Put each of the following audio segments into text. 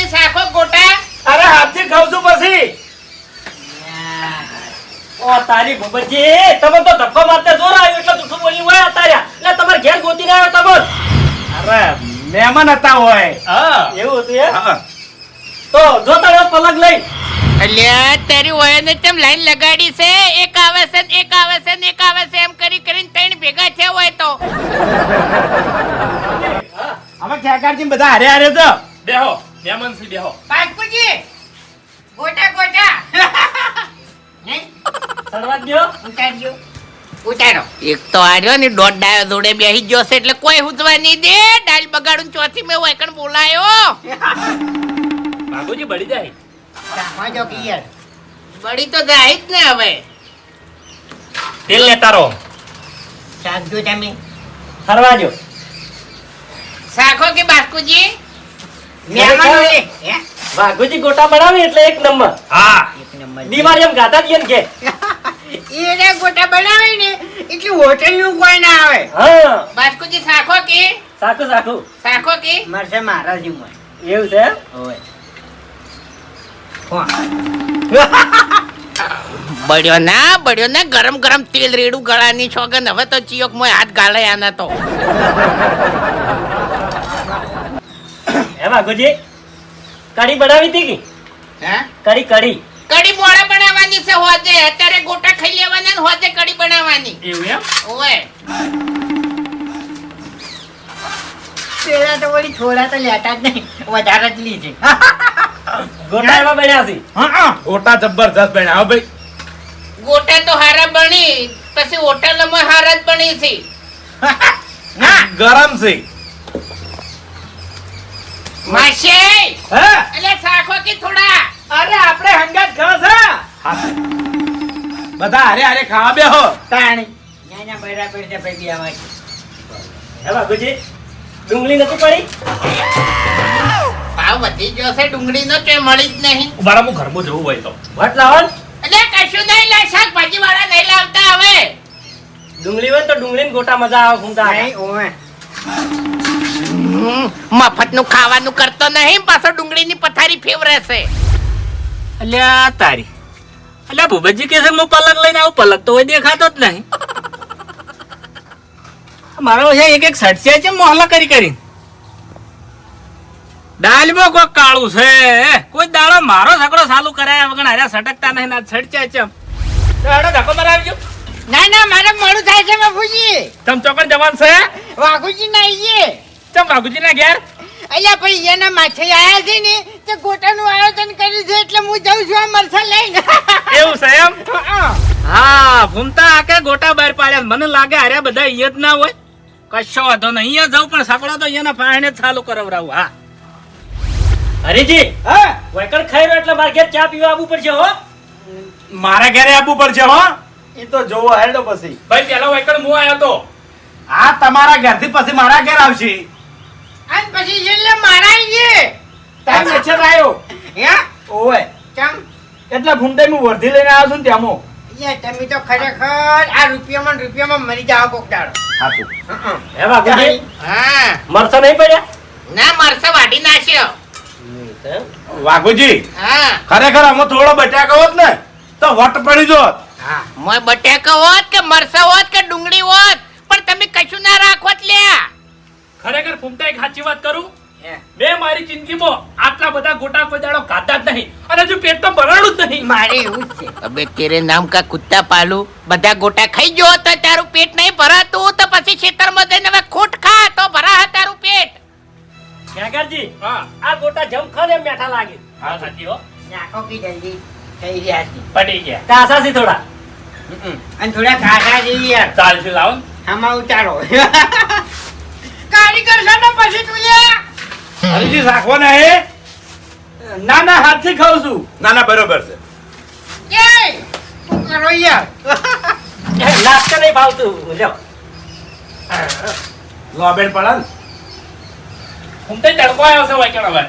બાપુજી સાખો ગોટા? અરે હાથી ખાવ છું પછી. ઓ તારી ભૂપતજી તમે તો ધક્કો મારતા જોર આવ્યો એટલે બોલી હોય તાર્યા એટલે તમારે ઘેર ગોતીને આવ્યો તમે. અરે મહેમાન હતા હોય. હા. એવું હતું એમ? તો જો તારે પલક લઈ. અલ્યા તારી વયને તેમ લાઈન લગાડી છે? એક આવે છે ને એક આવે છે ને એક આવે છે એમ કરી કરીને ત્રણ ભેગા છે હોય તો. હવે બધા હારે હારે તો બેહો. મહેમાન સી બેહો. પાકુજી ગોટા ગોટા. નહીં? સરવા દ્યો ઉતારજો. ઉતારો. એક તો આર્યો ને દોઢ ડાયો જોડે બેહી ગયો છે એટલે કોઈ હુતવા નહીં દે. ડાલ બગાડું ચોથી મેં હોય કણ બોલાયો. બાબુજી બળી જાય. બળી તો જાય જ ને હવે. તેલ લેતા રહો. સરવા જો શાખો કે બાસ્કુજી વાઘુજી ગોટા બનાવે એટલે એક નંબર. હા. દિવાળી એમ ગાતા જ કે. એને ગોટા બનાવે ને એટલે હોટેલનું કોઈ ના આવે. હા. બાસ્કુજી સાખો કે? સાખો સાખો સાખો કે? મારસે મારા જેવું. એવું છે? હોય. બળ્યો ના બળ્યો ના ગરમ ગરમ તેલ રેડું ગળાની છોગન હવે તો ચિયોક મોય હાથ ગાળે આના તો. હે વાઘુજી? કઢી બનાવી હતી કે? કઢી કઢી. કઢી મોડા બનાવવાની છે હોજે. અત્યારે ગોટા ખાઈ લેવાના ને હોજે કઢી બનાવવાની. એવું એમ? ઓય. પેલા તો વળી થોડા તો લેતા જ નહીં. વધારે જ લીધી. ગોટા એમાં બન્યા છે? ગોટા જબરજસ્ત બન્યા. હો ભાઈ. ગોટા તો હારા બની. પછી હોટલમાં હારા જ બની છે. ગરમ છે. માસે! હે? એટલે કે થોડા? અરે આપણે હંગાત ખાસ બધા હારે હારે ખાવા બેહો. તાણી. નાના બરાબર છે ભાઈ આવા હે વાઘુજી ડુંગળી નથી પડી? ભાવ વધી ગયો છે ડુંગળીનો કે મળી જ નહીં. ઉભારા હું ઘરમાં જવું હોય તો. વટ લાવો એટલે કશું નહીં લે શાકભાજી વાળા નહીં લાવતા હવે. ડુંગળી હોય તો ડુંગળી ગોટા મજા આવે ઘૂમતા નહીં મફતનું ખાવાનું કરતો નહીં પાછો ડુંગળીની પથારી ફેવરે છે અલ્યા તારી. અલ્યા ભૂપતજી કે છે હું પલક લઈને આવું પલક તો દેખાતો જ નહીં. મારો છે એક એક સડસે છે મોહલા કરી કરી દાલમાં કોઈ કાળું છે. કોઈ દાડો મારો સકડો ચાલુ કરાયા વગર હાર્યા સટકતા નહીં ના સડચ્યા છે દાડો ધક્કો મરાવજો ના ના મારે મોડું થાય છે બાપુજી. તમ ચોકડ જવાન છે? વાઘુજી ના આવીએ બાગુજી ના ઘેર? અલ્યા ભાઈ એના માથે આયા છે ને તે ગોટાનું આયોજન કર્યું છે એટલે હું જઉં છું આ મરસા લઈને. એવું છે એમ? હા. ભૂમતા આકે ગોટા બહાર પાડ્યા. મને લાગે હાર્યા બધા અહીંયા જ ના હોય. કશો વાંધો નહીં. અહીંયા જાઉં પણ સકડો તો અહીંયાના પાણી જ ચાલુ કરાવરાવું. હા. હરીજી હા? વૈકણ ખાઈ રહ્યો એટલે મારા ઘેર ચા પીવા આવવું પડશે હો. મારા ઘરે આવવું પડશે હો? એ તો જોવો હેડો પછી. ભાઈ પેલો વાયકડ હું આવ્યો તો. આ તમારા ઘરથી પછી મારા ઘેર આવશે. અને પછી છેલ્લે મારા આવીએ ટાઈમ નછર આવ્યો હે? ઓય ચમ. એટલે ભૂમતાઈ હું વર્ધી લઈને આવ્યો છું ને ત્યાંમો તમે તો ખરેખર આ રૂપિયામાં રૂપિયામાં મરી જાવ કોક દાડો. હાચું. હે વાઘુજી હા. મરસા નહીં પડ્યા? ના મરસો વાડી નાખ્યો. વાઘુજી હા. ખરેખર અમે થોડો બટાકા હોત ને તો વટ પડી જોત. હા. મોય બટેકા હોત કે મરસા હોત કે ડુંગળી હોત પણ તમે કશું ના રાખો લ્યા. ખરેખર ફૂમતા એક સાચી વાત કરું. મેં મારી જિંદગીમાં આટલા બધા ગોટા કોઈ દાડો ખાધા જ નહીં. અને હજુ પેટ તો ભરાણું જ નહીં. મારે એવું જ છે. અબે તેરે નામ કા કુત્તા પાલું? બધા ગોટા ખાઈ ગયો તો તારું પેટ નહીં ભરાતું તો પછી ખેતરમાં જઈને હવે ખોટ ખા તો ભરા તારું પેટ. કાકાજી હા. આ ગોટા જમ ખરે મેઠા લાગે. હા સાચી હો. નાખો કી જલ્દી થઈ ગયા છે. પડી ગયા. કાસા છે થોડા. અને થોડા કાસા જેવી યાર. ચાલશે લાવો. આમાં ઉતારો. કારીગર છે ને પછી તું લ્યા હરીજી રાખવાના હે? ના ના હાથથી ખાઉં છું. ના ના બરોબર છે. એ તું કરો યાર. નાસ્તા નહીં ભાવતું. લ્યો. લોબેન પડન હું તો તડકો આવ્યો છે વાયકણ હવે.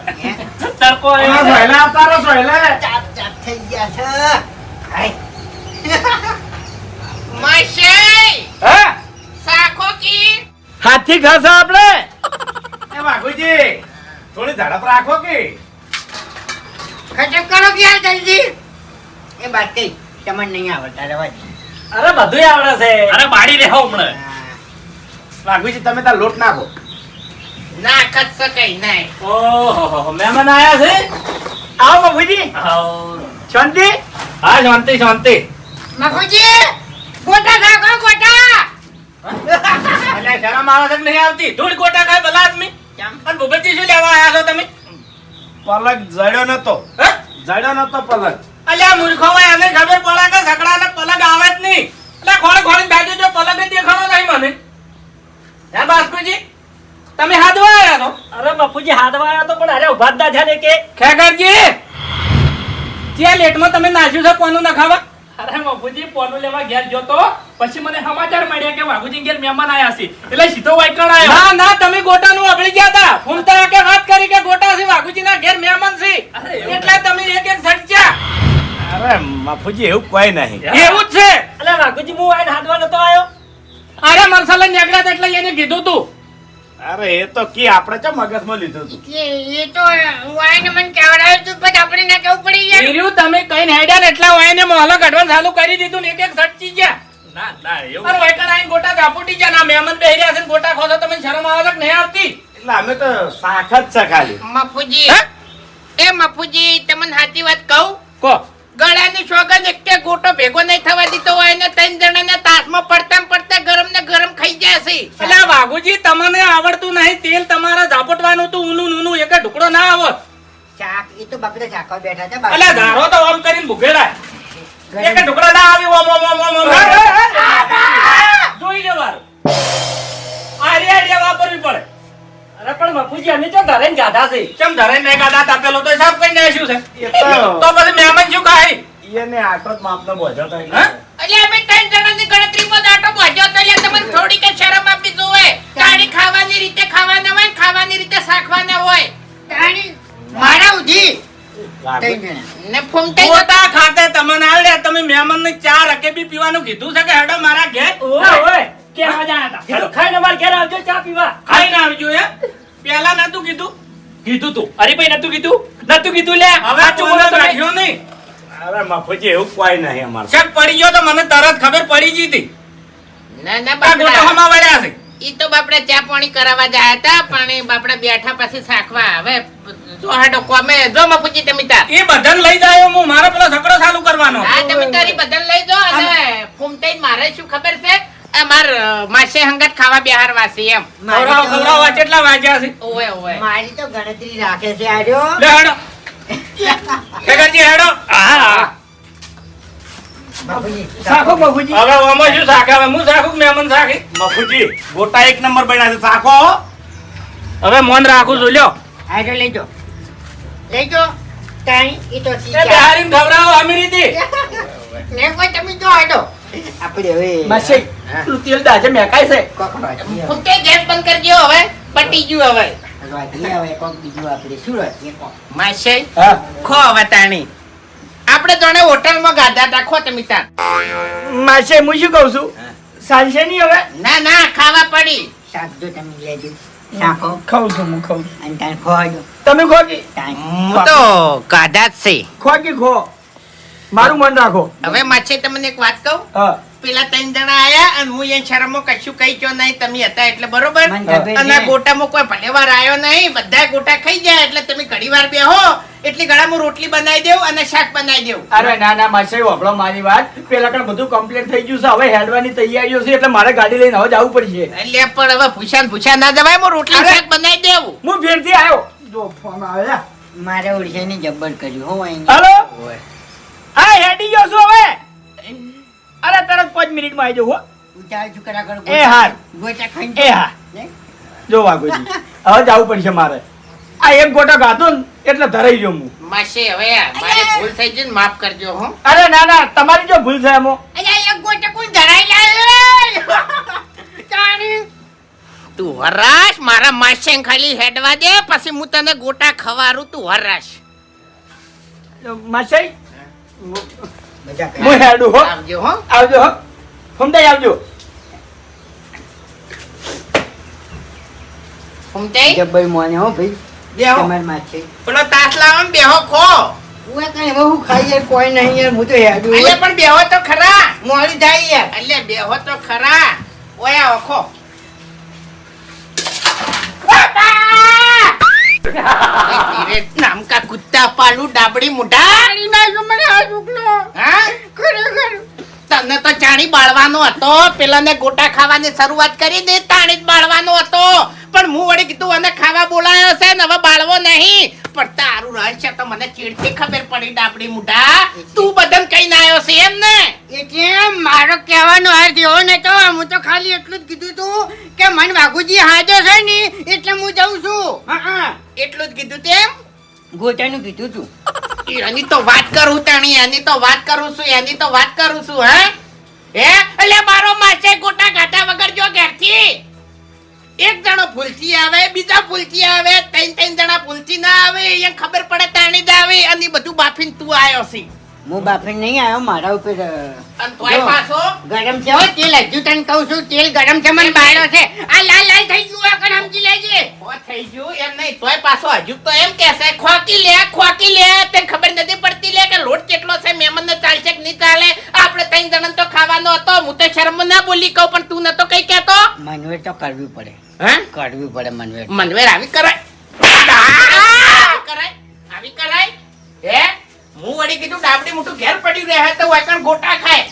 તડકો આવ્યો છે. સોયલા અવતારો સોયલા. ચાપ ચાપ થઈ ગયા છે. હાય. માશે હે? સાખો કી? હાથથી ખાસા આપણે એ વાઘુજી થોડી ઝડપ રાખો કે. ખટક કરો કે યાર જલ્દી. એ વાત કઈ તમને નહીં આવડતા રહેવા દે. અરે બધું આવડે છે. અરે બાડી રહો હમણાં. વાઘુજી તમે તાર લોટ નાખો. ના કચ્છ કઈ નહીં. ઓહો મહેમાન આયા છે? આવો બાપુજી. આવો. શાંતિ? હા શાંતિ શાંતિ. મફુજી ગોટા ખાખો ગોટા. અલ્યા શરમ આવે છે નહીં આવતી? ધૂળ કોટા ખાય ભલા આદમી. અને ભૂપતજી શું લેવા આવ્યા છો તમે? પલક જડ્યો નતો. હે? જડ્યો નતો પલક. અલ્યા મૂર્ખો ભાઈ આને ખબર પડે કે સકડાને પલક આવે જ નહીં. એટલે ખોળ ખોળી ભાગ્યો જો પલક દેખાણો નહીં મને. હે બાસ્કુજી? તમે હાથવા આવ્યા તો અરે બાપુજી હાથવા આવ્યા તો પણ અરે ઊભા દા છે કે? ખેગરજી જે લેટમાં તમે નાશ્યું છે કોનું નખાવા? અરે બાપુજી પોનું લેવા ઘેર જોતો પછી મને સમાચાર મળ્યા કે વાઘુજી ઘેર મહેમાન આયા છે. એટલે સીધો વાયકણ આવ્યો ના ના તમે ગોટાનું અભળી ગયા હતા. ફૂમતા કે વાત કરી કે ગોટા છે વાઘુજીના ઘેર મહેમાન છે. એટલે તમે એક એક સચ્ચા. અરે બાપુજી એવું કોઈ નહીં. એવું જ છે. એટલે વાઘુજી હું આઈને હાથવા નતો આવ્યો અરે મરસાલા નેગડા એટલે એને કીધું તું. અરે એ તો કી આપણે મગજ મગજમાં લીધું હતું એ તો વાયને મને કેવડાવ્યું તું પણ આપણે ના કેવું પડી ગયા? તમે કઈ હેડ્યા ને એટલા વાયને મોહલો કાઢવાનું ચાલુ કરી દીધું ને એક એક સચ્ચી ગયા ના ના એવું અરે વૈકણ આઈને ગોટા ઝાપુટી ગયા. ના મહેમાન બેહી રહ્યા છે ને ગોટા ખોદો તમે શરમ આવે કે નહીં આવતી? એટલે અમે તો શાખ જ છે ખાલી. મફુજી એ મફુજી તમને સાચી વાત કહું? કો. ગળાની સોગંદ એક ગોટો ભેગો નહીં થવા દીધો હોય ને ત્રણ જણાને તાસમાં પડતા પડતા ગરમ ને ગરમ ખાઈ જાય છે. એટલે વાઘુજી તમને આવડતું નહીં તેલ તમારા ઝાપટવાનું હતું ઊનું ઊનું એક ઢુકડો ના આવત. ચાક એ તો બેઠા છે ધારો તો કરીને એક ઢુકડો ના આવી ઓમ ઓમ ઓમ ઓમ ઓમ જોઈ લેવાનું આ રેડિયા વાપરવી પડે. અરે પણ બાપુજી અમે તો ઘરે જ ગાધા છે. ચમ ધરે ને ગાદા તાપેલો તો સાફ કઈ નાખ્યું છે. તો તો પછી મહેમાન શું ખાય એને આટલો માપનો બોજો તો એટલે અમે ત્રણ જણાની ગણતરીમાં દાટો ભજ્યો તો એટલે તમને થોડી કે શરમ આપી જોવે તાળી ખાવાની રીતે ખાવાના હોય ખાવાની રીતે શાખવાના હોય. તાણી મારા ઉધી? તો ખાતે તમને આવડે તમે મહેમાન ને ચા રકેબી પીવાનું કીધું છે કે હેડો મારા ઘેર? ઓય ઓય કે કીધું. ખાઈને અમારા ઘેર આવજો ચા પીવા. ખાઈને આવજો હે. પેલા નતું કીધું. કીધું તું. હરીભાઈ નતું કીધું? નતું કીધું લે. હવે. રાખ્યો નહીં. અરે બાપુજી એવું કોઈ નહીં અમારે. શક પડી ગયો તો મને તરત ખબર પડી ગઈ હતી. ના ના આ હમા વળ્યા છે. ઈ તો બાપડા ચા પાણી કરાવવા જાય હતા પણ બાપડા બેઠા પછી સાખવા હવે જો કોમે જો મફુજી તમે તાર. એ બધાને લઈ જાય હું મારો પેલો છકડો ચાલુ કરવાનો. હા તમે તારી બદલ લઈ જો અને ફૂમતાઈ મારે શું ખબર છે? આ માર અ, માસે હંગાત ખાવા બેહાર વાસી એમ. ખવડાવો મારી તો- કેટલા વાગ્યા છે? ઓવે ઓવે. મારી તો ગણતરી રાખે છે આર્યો લે હેડો. ખેગરજી હેડો. હા બાપુજી શાખો બાપુજી. હવે ઓમાં શું શાક હું શાકું કે મહેમાન બાપુજી ગોટા એક નંબર બન્યા છે. શાખો હવે મોન રાખું છું લ્યો. આર્યો લેજો. લેજો. તાણી એ તો એ શીખ્યા. બિહારીને ખવડાવો ને કોઈ તમે જો આડો. આપણે હવે માસી તેલ દાજે મેકાય છે. કોક ગેસ બંધ કરજો હવે પટી ગયું હવે. હવે કોક બીજું આપણે. શું વાંચીએ માસે ખો હવે તાણી. આપણે જોડે હોટલમાં ગાધા રાખો તમે તાર માસે હું શું કહું છું? સાંજે નહીં હવે? ના ના ખાવા પડી. શાક જો તમે લેજો શાકો ખાઉં છું હું ખાઉં અને તમે હું તો ગાધા જ છે. ખોકી ખો. મારું મન રાખો. હવે માછે તમને એક વાત કહું? હા. પેલા ત્રણ જણા આયા અને હું એ શરમો કશું કહી ગયો નહીં. તમે હતા એટલે બરોબર? અને. ગોટામાં કોઈ ભલે વાર આવ્યો નહીં. બધા ગોટા ખાઈ જાય એટલે તમે ઘણી વાર બેહો. એટલી ગળામાં રોટલી બનાવી દેવું અને શાક બનાવી દેવું. અરે ના ના માસે વાપડો મારી વાત. પેલા કણ બધું કમ્પ્લીટ થઈ ગયું છે. હવે હેડવાની તૈયારીઓ છે એટલે મારે ગાડી લઈને હવે જવું પડશે. એટલે પણ હવે ભૂસાન ભૂસા ના જવાય હું રોટલી શાક બનાવી દેવું. હું ફેરથી આવ્યો જો ફોન આવ્યા મારે ઓળખાઈને જબ્બર કર્યું હો અહીં હાલો? હા હેડી ગયો છું હવે. અરે તરત પાંચ મિનિટમાં આવી જવું હો. ઉતાર છું કરા કરો એ હાર. એ હા? જો વાઘુજી હવે જવું પડશે મારે. આ એક ગોટો ગાતો ને એટલે ધરાઈ ગયો હું. માસે હવે મારે ભૂલ થઈ ગઈ ને માફ કરજો હું. અરે ના ના તમારી જો ભૂલ થાય એમાં અલ્યા એક ગોટો કોણ ધરાઈ લાવ્યો તું હરાશ મારા માસે ખાલી હેડવા દે પછી હું તને ગોટા ખવારું તું હરાશ. માસે? મજા કરે. હું હો આવજો હો આવજો હો ફમદાઈ આવજો ફૂમતાઈ જબ્બર મોને હો ભાઈ બેહો તમારી માં છે પેલો તાસ લાવો ને બેહો ખો ઉએ કઈ બહુ ખાઈ યાર કોઈ નહીં યાર હું તો હેડું અલ્યા પણ બેહો તો ખરા મોડી જાય યાર એટલે બેહો તો ખરા ઓયા ઓખો ધીરે નામ કા કુત્તા પાલુ ડાબડી મુઢા? મને આ છોકરો હા? ખરેખર. તને તો ચાણી બાળવાનો હતો. પેલાને ગોટા ખાવાની શરૂઆત કરી દે તાણી જ બાળવાનો હતો. પણ હું વળી કીધું અને ખાવા બોલાયો છે ને હવે બાળવો નહીં. પણ તારું રહસ્ય તો મને ચીડથી ખબર પડી ડાબડી મુઢા. તું બદન કઈ આવ્યો છે એમ ને? એટલે મારો કહેવાનો અર્થ એવો નતો હું તો ખાલી એટલું જ કીધું તું કે મન વાઘુજી હાજો છે ને એટલે એટલું જ કીધું તેમ ગોટાનું કીધું તું. એની તો વાત કરું તાણી એની તો વાત કરું છું એની તો વાત કરું છું હે? હે? એટલે મારો માસે ગોટા ગાટા વગર જો ઘેરથી. એક જણો ભૂલથી આવે બીજા ભૂલથી આવે ત્રણ ત્રણ જણા ભૂલથી ના આવે એ ખબર પડે તાણી જ આવે અને બધું બાફીને તું આવ્યો છે. હું બાફી નહીં આવ્યો મારા ઉપર ગરમ છે હો તેલ હજુ તને કહું છું તેલ ગરમ છે મને બાળ્યો છે. આ લાલ લાલ થઈ ગયું આ ગરમ લેજે. થઈ ગયું એમ નહીં તોય પાછો હજુ તો એમ કહેશે ખોકી લે ખોકી લે તને ખબર નથી પડતી લે કે લોટ કેટલો છે મહેમાનને ચાલશે કે નહીં ચાલે? આપણે ત્રણ જણ તો ખાવાનો હતો હું તો શરમ ના બોલી કહું પણ તું નતો કઈ કહેતો. મનવેર તો કરવી પડે. હે? કરવી પડે મનવેર. મનવેર આવી કરાય આવી કરાય આવી કરાય હે હું વળી કીધું, ડાબડી મોટું ઘેર પડ્યું રહે તો વાકણ ગોટા ખાય.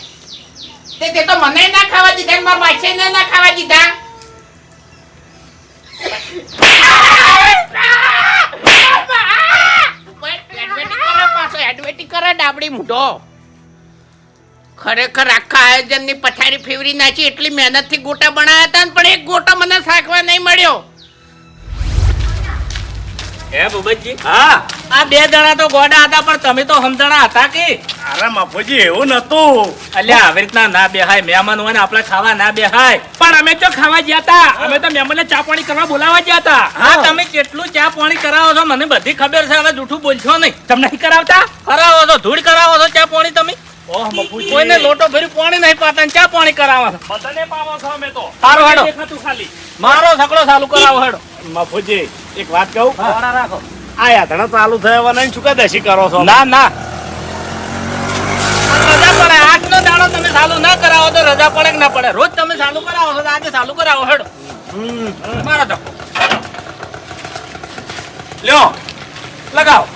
તે તે તો મને ના ખાવા દીધા ને મારા માસે ના ખાવા દીધા. ડાબડી મૂઢો ખરેખર આખા આયોજનની પથારી ફેવરી નાખી, એટલી મહેનતથી ગોટા બનાવ્યા હતા પણ એક ગોટો મને શાકવા નહીં મળ્યો. હે બબજી હા. આ બે જણા તો ગોડા હતા પણ તમે તો સમજણા હતા કે? અરે મફુજી એવું નતું અલ્યા આવી રીતના ના બેહાય. મહેમાન હોય ને આપણે ખાવા ના બેહાય. પણ અમે તો ખાવા ગયા હતા. અમે તો મહેમાનને ચા પાણી કરવા બોલાવા ગયા હતા. હા તમે કેટલું ચા પાણી કરાવો છો? મને બધી ખબર છે હવે જૂઠું બોલશો નહીં. તમને નહીં કરાવતા? કરાવો છો? ધૂળ કરાવો છો ચા પાણી તમે? કોઈને લોટો ભર્યું પાણી નહીં પાતા ચા પાણી કરાવો બધાને પાવો છો અમે તો. સારું, હેડો. મારો સકડો ચાલુ કરાવો હેડો મફુજી એક વાત કહું? રાખો. આ યાત્રા ચાલુ થયા નહીં શું દશી કરો છો. ના ના. રજા પડે. આજનો દાડો તમે ચાલુ ના કરાવો તો રજા પડે કે ના પડે? રોજ તમે ચાલુ કરાવો છો આજે ચાલુ કરાવો. હેડો. મારો તો. લ્યો લગાવો.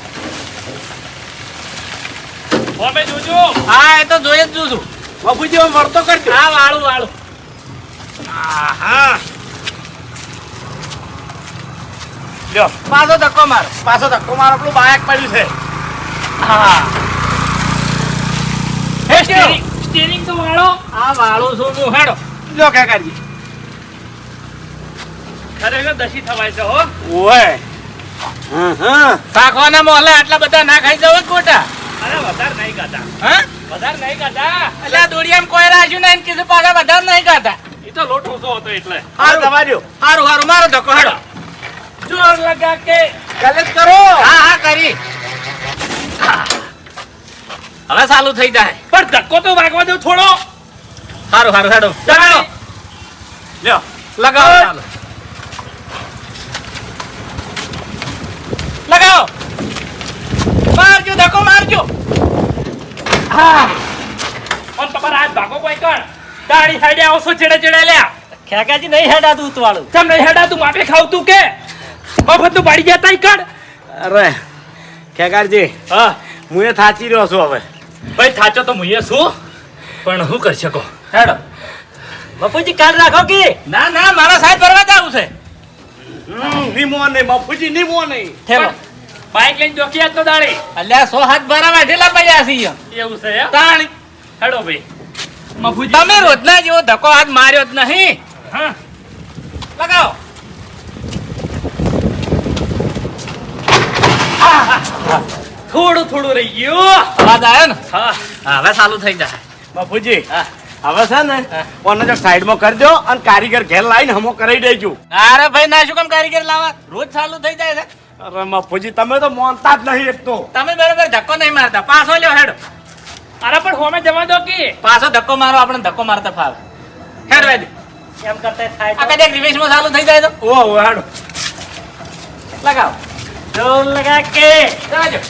અમે જોજો. હા એ તો જોઈ જ જોઉં છું મફુજી હવે વળતો કરજો હા વાળું વાળું. આહા. લ્યો. પાછો ધક્કો મારો. પાછો ધક્કો મારો આપણું બાયક પડ્યું છે. હા. હે સ્ટીરિંગ સ્ટીરિંગ. તો વાળો. આ વાળું છું હું હેડો. લ્યો કાકાજી ખરેખર દશી થવાય છે હો. ઓય. હા હા. મોહલે આટલા બધા ના ખાઈ જવો ખોટા. અરે વધારે નહીં ખાતા. હા? વધારે નહીં ગાતા એટલે દોડિયામાં કોઈ રાખ્યું નહીં કીધું પાછા વધારે નહીં ખાતા. એ તો લોટ ઓછો હતો એટલે. તમાર્યો સારું હારું. મારો ધક્કો હેડો. જોર લગા કે ગલત કરો. હા હા કરી. હવે સાલું થઈ જાય. પણ ધક્કો તો વાગવા દો થોડો. સારું સારું હેડો ચાલો લ્યો. લગાવો ચાલો. લગાવો. મારજો ધક્કો મારજો. આમ તમારા હાથ ભાગો કોઈ કણ? દાડી હાડે આવશો ચેડે ચેડે લ્યા. ખેકાજી નહીં હેડા દૂધ વાળું ચમ નહીં હેડા તું માપે ખાવ તું કે. મફત પાડી પાડી જતા કણ અરે ખેગારજી હા. હું એ થાચી રહ્યો છું હવે. ભાઈ થાચો તો હું એ છું પણ હું કરી શકો? હેડો. બાપુજી કાલ રાખો કે? ના ના મારા સાહેબ ફરવા જવું છે. નીમો નહીં બાપુજી નીમો નહીં. થેલો બાઈક લઈને જોકી આજ તો દાડી. અલ્યા સો હાથ ભરા વાઢેલા પડ્યા છે એવું છે? તાણી. હેડો ભાઈ. મફુજી તમે રોજના જેવો ધક્કો હાથ માર્યો જ નહીં. હા. લગાવો. થોડું થોડું રહી ગયું. અવાજ આવ્યો ને? હા. હવે ચાલુ થઈ જાય. બાપુજી હા. હવે છે ને હા. જો સાઈડમાં કરી દો અને કારીગર ઘેર લાવીને હમો કરી દેજો. અરે ભાઈ ના શું કામ કારીગર લાવવા? રોજ ચાલુ થઈ જાય છે. અરે બાપુજી તમે તો મોનતા જ નહીં એક તો. તમે બરોબર ધક્કો નહીં મારતા. પાછો લ્યો હેડો. અરે પણ હોમે જવા દો કે. પાછો ધક્કો મારો આપણે ધક્કો મારતા ફાવ. હેડ વેદી એમ કરતા થાય આ કદાચ રિવેશમાં ચાલુ થઈ જાય તો. ઓ ઓ લગાવ લગાવો. જોર लगा के જાજો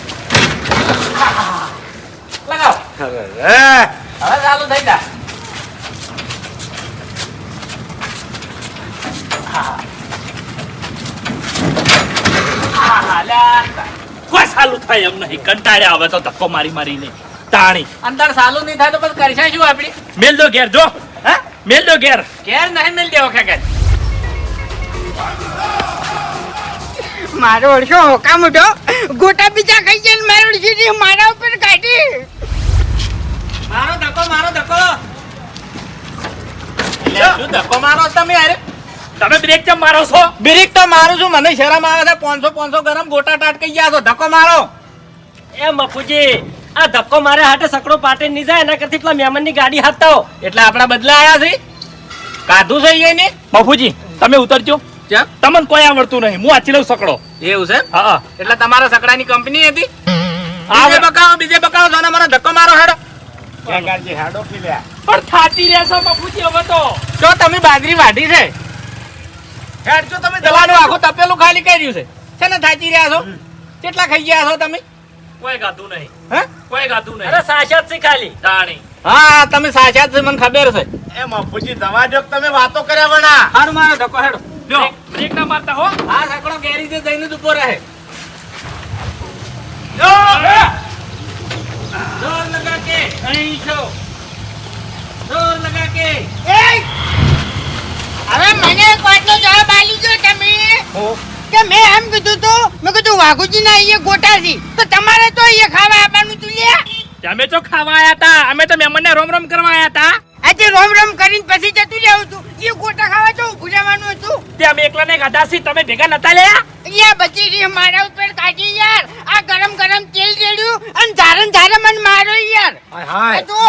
હવે ચાલુ થઈ જા. કોઈ સાલું થાય એમ નહીં. કંટાળ્યા આવે તો ધક્કો મારી મારીને. તાણી. અંદર સાલું નહીં થાય તો પછી કરશે શું આપડી મેલ દો ઘેર જો. હે? મેલ દો ઘેર. ઘેર નહીં મેલ દેવો ખેકર મારો ઓળશો હોકા મોટો ગોટા બીજા ખાઈ જાય ને મારો ઓળશી મારા ઉપર કાઢી. મારો ધક્કો મારો ધક્કો. શું ધક્કો મારો તમે યાર તમે બ્રેક કેમ મારો છો? બ્રેક તો મારું છું મને શરમ આવે છે. પાંચસો પાંચસો ગરમ ગોટા ટાટ કહી ગયા છો. ધક્કો મારો. એ મફુજી આ ધક્કો મારે હાટે સકડો પાટે નહીં જાય એના કરતી પેલા મહેમાનની ગાડી હાથતા એટલે આપણા બદલા આવ્યા છે. કાધું છે ને? મફુજી તમે ઉતરજો. તમને કોઈ આવડતું નહીં. હું આચી લઉં સકડો. એવું છે? હા એટલે તમારા સકડાની કંપની હતી? આ બીજે બકાવો બીજે બકાવો છો મને ધક્કો મારો હેડો. કાકાજી હાડો પી લે. પણ થાતી રહેશો બાપુજી હવે તો. જો તમે બાજરી વાઢી છે. હેડ જો તમે દવાનું આખું તપેલું ખાલી કર્યું છે. છે ને થાચી રહ્યા છો? કેટલા ખાઈ ગયા છો તમે? કોઈ ગાધું નહીં. હે? કોઈ ગાતું નહીં. અરે સાશાત છે ખાલી. દાણી. હા તમે સાશાત છે મને ખબર છે. એ મફુજી દવા જો તમે વાતો કર્યા વણા. હારું મારો ધક્કો હેડો. લ્યો. બ્રેક ના મારતા હો. આ સકડો ગેરેજે જઈને જ ઊભો રહે. જોર લગા કે. અહીં છો. જોર લગા કે. એ હવે મને એક વાતનો જવાબ આલી દો તમે. કે મેં એમ કીધું તું મેં કીધું વાઘુજી ના અહીંયા ગોટા છે તો તમારે તો અહીંયા ખાવા આપવાનું તું લે અમે તો ખાવા આયા તા. અમે તો મહેમાનને રોમ રોમ કરવા આયા તા. આજે રોમ રોમ કરીને પછી જતું રહેવું છું એ ગોટા ખાવા તો ભૂલાવાનું હતું. તે અમે એકલા ને ગાધા સી તમે ભેગા નતા લ્યા યા બચી રહી મારા ઉપર કાઢી યાર. આ ગરમ ગરમ તેલ રેડ્યું અને ધારમ ધારમ મને મારો યાર. હાય હાય આ જો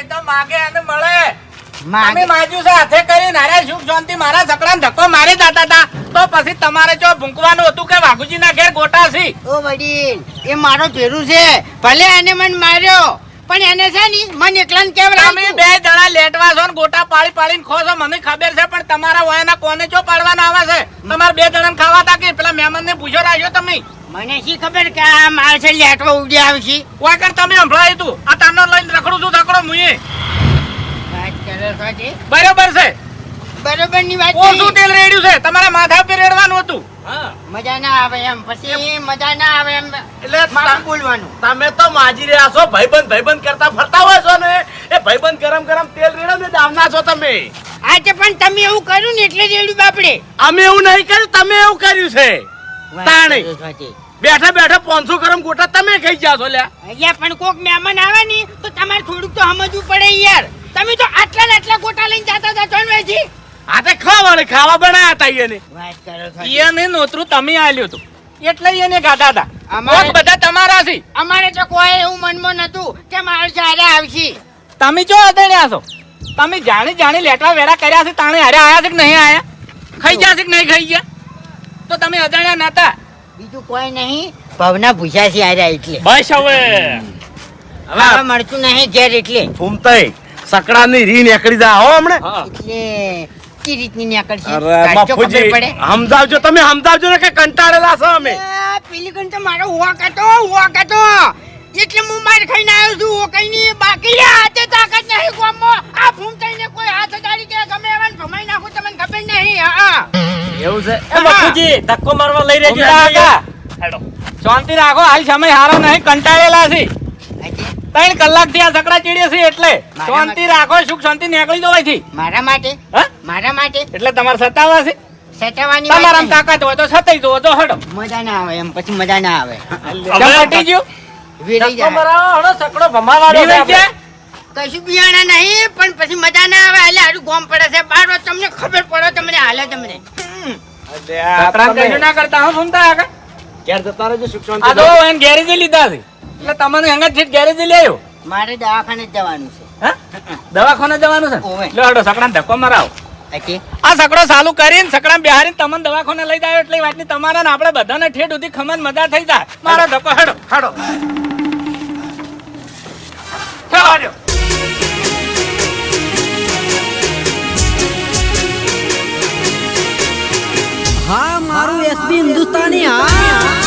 એ તો માગે અને મળે માગે. તમે માજ્યું છે હાથે કરીને સુખ શાંતિ મારા સકડાને ધક્કો મારી જતા હતા તો પછી તમારે જો ભૂંકવાનું હતું કે વાઘુજીના ઘેર ગોટા છે ઓ વડીલ એ મારો ભેરું છે. ભલે એને મને માર્યો પણ એને છે ને મને એકલાને તમે કેવડાવ્યું બે જણા લેટવા છો ને ગોટા પાડી પાડીને ખો છો. મને ખબર છે પણ તમારા વાયના કોને જો પાડવાના આવે છે? તમારે બે જણાને ખાવા તા કે? પેલા મહેમાનને પૂછો રાખ્યો તમે. મને શી ખબર કે આ છે લેટવા ઉડી આવશે? કોઈ કર તમે સંભળાયું તું? આ તાનો લઈને રખડું છું છો જે? બરોબર છે. બરોબરની વાત ઓછું તેલ રેડ્યું છે. તમારા માથા પર રેડવાનું હતું. મજા ના આવે એમ. પછી મજા ના આવે એમ. એટલે મારું બોલવાનું. તમે તો માજી રહ્યા છો. ભાઈબંધ ભાઈબંધ કરતા ફરતા હોય છો ને? એ ભાઈબંધ ગરમ ગરમ તેલ રેડો ને દામના છો તમે. આજે પણ તમે એવું કર્યું ને એટલે રેડ્યું બાપડે. અમે એવું નહીં કર્યું તમે એવું કર્યું છે. તાણે. બેઠા બેઠા પાંચસો ગરમ ગોટા તમે ખાઈ જાશો છો લ્યા. અહીંયા પણ કોક મહેમાન આવે ને તો તમારે થોડુંક તો સમજવું પડે યાર. તમે તો આટલા ને આટલા ગોટા લઈને જતા હતા ચોન વેચી આ તો ખાવા ખાવા બનાયા હતા એને વાત કરો એને નોતરું તમે આલ્યું હતું. એટલે એને ગાધા હતા. અમારે- બધા તમારા છે. અમારે તો કોઈ એવું મનમાં નતું કે મારો ચારે આવશે. તમે જો અદણ્યા છો. તમે જાણી જાણી લેટવા વેરા કર્યા છે તાણે હારે આયા છે કે નહીં આયા? ખાઈ ગયા છે કે નહીં ખાઈ ગયા? તો તમે અજાણ્યા નતા. બીજું કોઈ નહીં. ભવના ભૂસા છે આર્યા એટલે. બસ હવે. હવે મળતું નહીં ઘેર એટલે. ફૂમતાઈ. સકડાની રી નીકળી જા હો હમણે. એટલે રીતની નીકળશે. અરે બાપુજી સમજાવજો તમે સમજાવજો ને કે કંટાળેલા છો અમે. આ પેલી ગણ મારો હોક હતો એટલે હું માર ખાઈને આવ્યો છું હો કઈ નહીં. બાકી લે હાથે તાકાત નહીં ગામમાં. આ ફૂમતાઈને કોઈ હાથ અડાડી કે ગમે એવાને ભમાઈ નાખું તમને ખબર નહીં હા એવું છે? એ મફુજી ધક્કો મારવા લઈ રહેજો કાકા, હેડો. શાંતિ રાખો હાલ સમય હારો નહીં કંટાળેલા છે. ત્રણ કલાકથી આ સકડા ચીડે છે એટલે. શાંતિ રાખો સુખ શાંતિ નીકળી જવાય છે મારા માટે? હા? મારા માટે? એટલે તમારે સતાવા છે? સતાવાની તમારા નહીં. તાકાત હોય તો સતાઈ દો તો હડો. મજા ના આવે એમ પછી મજા ના આવે. ચમ હટી વીરી જાય. તમારા હડો સકડો ભમાવાનો છે છે? કશું બિયાણા નહીં પણ પછી મજા ના આવે. એટલે હારું ગોમ પડે છે. બાર વાર તમને ખબર પડે તમને હાલે તમને. સતરામ કશું ના કરતા હું સુનતા આગળ. ઘેર જતા રહેજો સુખ આ તો એને ગેરેજે લીધા છે. એટલે તમને હંગત છે ગેરેજ લઈ આવ્યો? મારે દવાખાને જવાનું છે. હા? દવાખાને જવાનું છે. લો હડો સકડા ધક્કો મરાવ. આ સકડો ચાલુ કરીને સકડા બિહારી તમને દવાખાને લઈ જાય એટલે વાત વાતની તમારા ને આપણે બધાને ઠેઠ સુધી ખમન મજા થઈ જાય. મારો ધક્કો હડો હડો. ચાલો હા મારું એસબી હિન્દુસ્તાની હા.